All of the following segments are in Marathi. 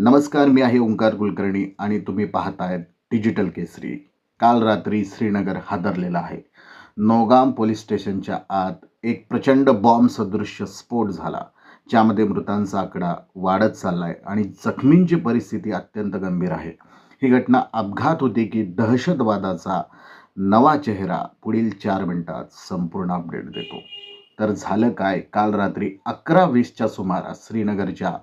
नमस्कार मी आहे ओंकार कुलकर्णी आणि तुम्ही पाहतायत डिजिटल केसरी काल रात्री श्रीनगर हादरलेला आहे. नौगाम पोलीस स्टेशनच्या आत एक प्रचंड बॉम्ब सदृश्य स्फोट झाला. ज्यामध्ये मृतांचा आकडा वाढत चालला आहे आणि जखमींची परिस्थिती अत्यंत गंभीर आहे. ही घटना अपघात होती की दहशतवादाचा नवा चेहरा पुढील चार मिनिटात संपूर्ण अपडेट देतो. तर झालं काय? काल रात्री अकरा वीसच्या सुमारास श्रीनगरच्या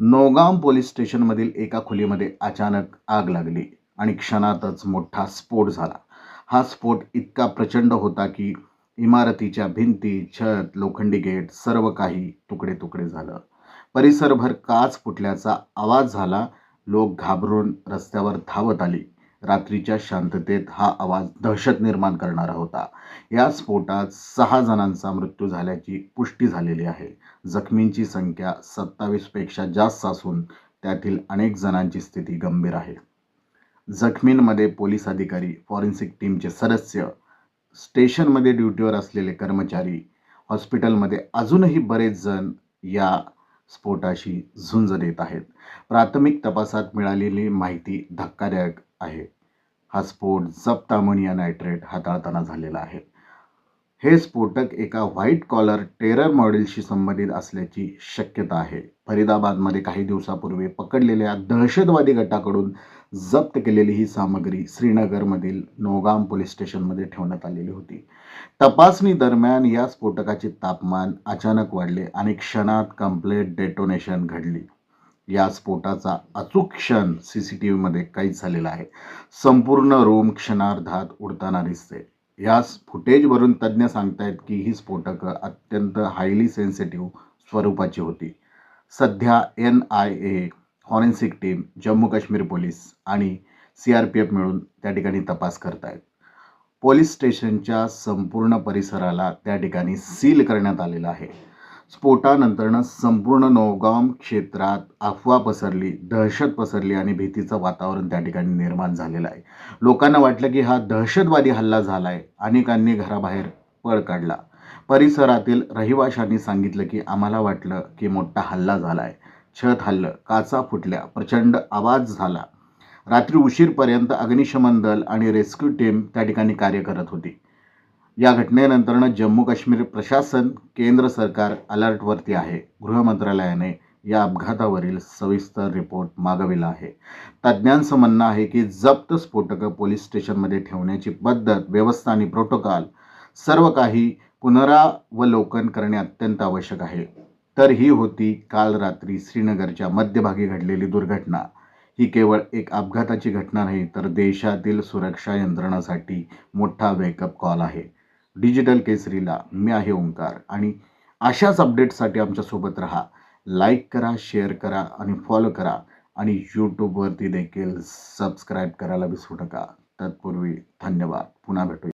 नौगाम पोलीस स्टेशनमधील एका खोलीमध्ये अचानक आग लागली आणि क्षणातच मोठा स्फोट झाला. हा स्फोट इतका प्रचंड होता की इमारतीच्या भिंती छत लोखंडी गेट सर्व काही तुकडे तुकडे झालं. परिसरभर काच फुटल्याचा आवाज झाला. लोक घाबरून रस्त्यावर धावत आली. रात्रीच्या शांततेत हा आवाज दहशत निर्माण करणारा होता. या स्फोटात सहा जणांचा मृत्यू झाल्याची पुष्टी झालेली आहे. जखमींची संख्या सत्तावीसपेक्षा जास्त असून त्यातील अनेक जणांची स्थिती गंभीर आहे. जखमींमध्ये पोलीस अधिकारी फॉरेन्सिक टीमचे सदस्य स्टेशनमध्ये ड्युटीवर असलेले कर्मचारी हॉस्पिटलमध्ये अजूनही बरेच जण या स्फोटाशी झुंज देत आहेत. प्राथमिक तपासात मिळालेली माहिती धक्कादायक आहे. हा स्फोट जप्त अमोनिया नायट्रेट हाताळताना झालेला आहे. हे स्फोटक एका व्हाईट कॉलर टेरर मॉडेलशी संबंधित असल्याची शक्यता आहे. फरीदाबादमध्ये काही दिवसापूर्वी पकडलेल्या दहशतवादी गटाकडून जप्त केलेली ही सामग्री श्रीनगरमधील नोगाम पोलीस स्टेशनमध्ये ठेवण्यात आलेली होती. तपासणी दरम्यान या स्फोटकाचे तापमान अचानक वाढले आणि क्षणात कम्प्लेट डेटोनेशन घडली. या स्फोटाचा अचूक क्षण सी सी टी व्हीमध्ये कैद झालेला आहे. संपूर्ण रूम क्षणार्धात उडताना दिसते या फुटेजवरून तज्ज्ञ सांगतायत की ही स्फोटकं अत्यंत हायली सेन्सिटिव्ह स्वरूपाची होती. सध्या N I A forensic team Jammu Kashmir police आणि सी आर पी एफ मिळून त्या ठिकाणी तपास करत आहेत पोलीस स्टेशनच्या संपूर्ण परिसराला त्या ठिकाणी सील करण्यात आलेलं आहे. स्फोटानंतरनं संपूर्ण नौगाम क्षेत्रात अफवा पसरली दहशत पसरली आणि भीतीचं वातावरण त्या ठिकाणी निर्माण झालेलं आहे. लोकांना वाटलं की हा दहशतवादी हल्ला झाला आहे अनेकांनी घराबाहेर पळ काढला. परिसरातील रहिवाशांनी सांगितलं की आम्हाला वाटलं की मोठा हल्ला झाला आहे छत हल्लं काचा फुटल्या प्रचंड आवाज झाला. रात्री उशीरपर्यंत अग्निशमन दल आणि रेस्क्यू टीम त्या ठिकाणी कार्य करत होती. या घटनेनंतरनं जम्मू काश्मीर प्रशासन केंद्र सरकार अलर्टवरती आहे. गृह मंत्रालयाने या अपघातावरील सविस्तर रिपोर्ट मागविला आहे. तज्ज्ञांचं म्हणणं आहे की जप्त स्फोटकं पोलीस स्टेशनमध्ये ठेवण्याची पद्धत व्यवस्था आणि प्रोटोकॉल सर्व काही पुनरावलोकन करणे अत्यंत आवश्यक आहे. तर ही होती काल रात्री श्रीनगरच्या मध्यभागी घडलेली दुर्घटना. ही केवळ एक अपघाताची घटना नाही तर देशातील सुरक्षा यंत्रणासाठी मोठा वेकअप कॉल आहे. डिजिटल केसरीला मी आहे ओंकार. आणि अशाच अपडेट्ससाठी आमच्यासोबत राहा. लाईक करा शेअर करा आणि फॉलो करा. आणि यूट्यूबवरती देखील सबस्क्राईब करायला विसरू नका. तत्पूर्वी धन्यवाद. पुन्हा भेटू